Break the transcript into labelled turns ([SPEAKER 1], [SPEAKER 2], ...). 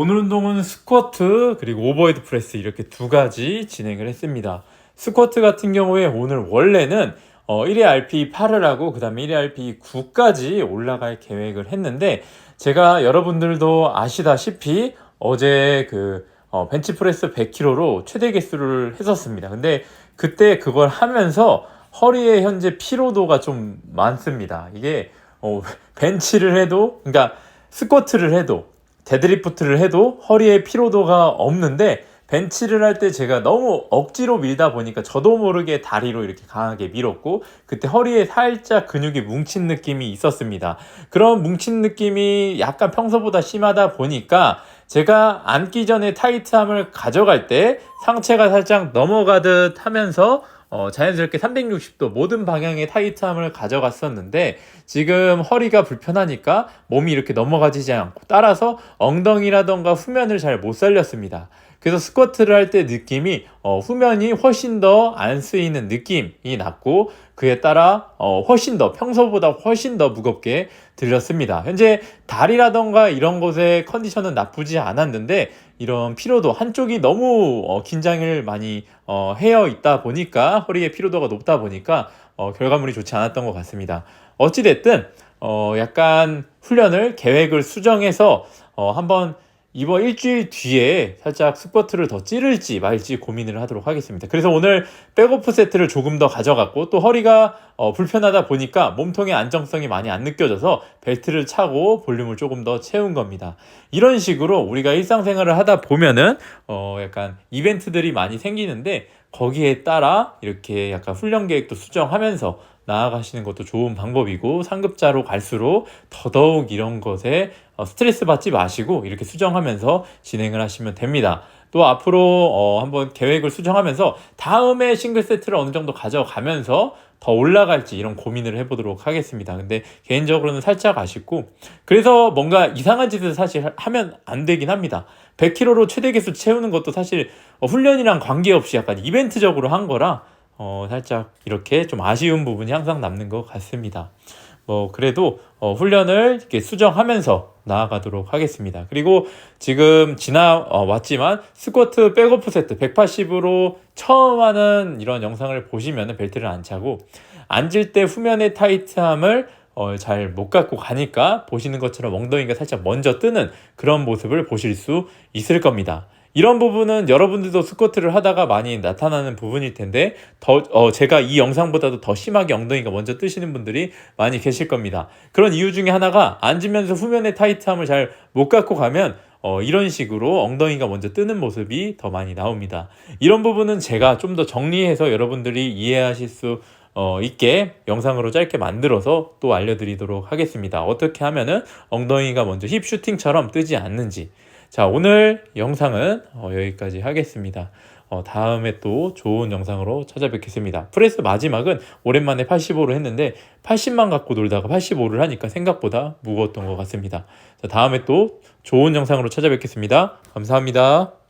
[SPEAKER 1] 오늘 운동은 스쿼트 그리고 오버헤드 프레스 이렇게 두 가지 진행을 했습니다. 스쿼트 같은 경우에 오늘 원래는 어, 1회 RP 8을 하고 그 다음에 1회 RP 9까지 올라갈 계획을 했는데 제가 여러분들도 아시다시피 어제 그 어, 벤치프레스 100kg로 최대 개수를 했었습니다. 근데 그때 그걸 하면서 허리에 현재 피로도가 좀 많습니다. 이게 어, 벤치를 해도 그러니까 스쿼트를 해도 데드리프트를 해도 허리에 피로도가 없는데 벤치를 할 때 제가 너무 억지로 밀다 보니까 저도 모르게 다리로 이렇게 강하게 밀었고 그때 허리에 살짝 근육이 뭉친 느낌이 있었습니다. 그런 뭉친 느낌이 약간 평소보다 심하다 보니까 제가 앉기 전에 타이트함을 가져갈 때 상체가 살짝 넘어가듯 하면서 어, 자연스럽게 360도 모든 방향의 타이트함을 가져갔었는데 지금 허리가 불편하니까 몸이 이렇게 넘어가지지 않고 따라서 엉덩이라던가 후면을 잘 못 살렸습니다. 그래서 스쿼트를 할 때 느낌이 어, 후면이 훨씬 더 안 쓰이는 느낌이 났고 그에 따라 어, 훨씬 더 평소보다 훨씬 더 무겁게 들렸습니다. 현재 다리라던가 이런 곳의 컨디션은 나쁘지 않았는데 이런 피로도 한쪽이 너무 어, 긴장을 많이 어, 해어 있다 보니까 허리의 피로도가 높다 보니까 어, 결과물이 좋지 않았던 것 같습니다. 어찌 됐든 어, 약간 훈련을 계획을 수정해서 어, 한번 이번 일주일 뒤에 살짝 스쿼트를 더 찌를지 말지 고민을 하도록 하겠습니다. 그래서 오늘 백오프 세트를 조금 더 가져갔고 또 허리가 어, 불편하다 보니까 몸통의 안정성이 많이 안 느껴져서 벨트를 차고 볼륨을 조금 더 채운 겁니다. 이런 식으로 우리가 일상생활을 하다 보면은 어, 약간 이벤트들이 많이 생기는데 거기에 따라 이렇게 약간 훈련 계획도 수정하면서 나아가시는 것도 좋은 방법이고 상급자로 갈수록 더더욱 이런 것에 어, 스트레스 받지 마시고 이렇게 수정하면서 진행을 하시면 됩니다. 또 앞으로 어, 한번 계획을 수정하면서 다음에 싱글 세트를 어느 정도 가져가면서 더 올라갈지 이런 고민을 해보도록 하겠습니다. 근데 개인적으로는 살짝 아쉽고 그래서 뭔가 이상한 짓을 사실 하면 안 되긴 합니다. 100kg로 최대 개수 채우는 것도 사실 어, 훈련이랑 관계없이 약간 이벤트적으로 한 거라 어, 살짝 이렇게 좀 아쉬운 부분이 항상 남는 것 같습니다. 뭐 그래도 어, 훈련을 이렇게 수정하면서 나아가도록 하겠습니다. 그리고 지금 지나왔지만 스쿼트 백오프 세트 180으로 처음 하는 이런 영상을 보시면 벨트를 안 차고 앉을 때 후면의 타이트함을 어, 잘 못 갖고 가니까 보시는 것처럼 엉덩이가 살짝 먼저 뜨는 그런 모습을 보실 수 있을 겁니다. 이런 부분은 여러분들도 스쿼트를 하다가 많이 나타나는 부분일 텐데 더 어, 제가 이 영상보다도 더 심하게 엉덩이가 먼저 뜨시는 분들이 많이 계실 겁니다. 그런 이유 중에 하나가 앉으면서 후면의 타이트함을 잘 못 갖고 가면 어, 이런 식으로 엉덩이가 먼저 뜨는 모습이 더 많이 나옵니다. 이런 부분은 제가 좀 더 정리해서 여러분들이 이해하실 수 어, 있게 영상으로 짧게 만들어서 또 알려드리도록 하겠습니다. 어떻게 하면은 엉덩이가 먼저 힙 슈팅처럼 뜨지 않는지. 자, 오늘 영상은 어, 여기까지 하겠습니다. 어, 다음에 또 좋은 영상으로 찾아뵙겠습니다. 프레스 마지막은 오랜만에 85로 했는데 80만 갖고 놀다가 85를 하니까 생각보다 무거웠던 것 같습니다. 자, 다음에 또 좋은 영상으로 찾아뵙겠습니다. 감사합니다.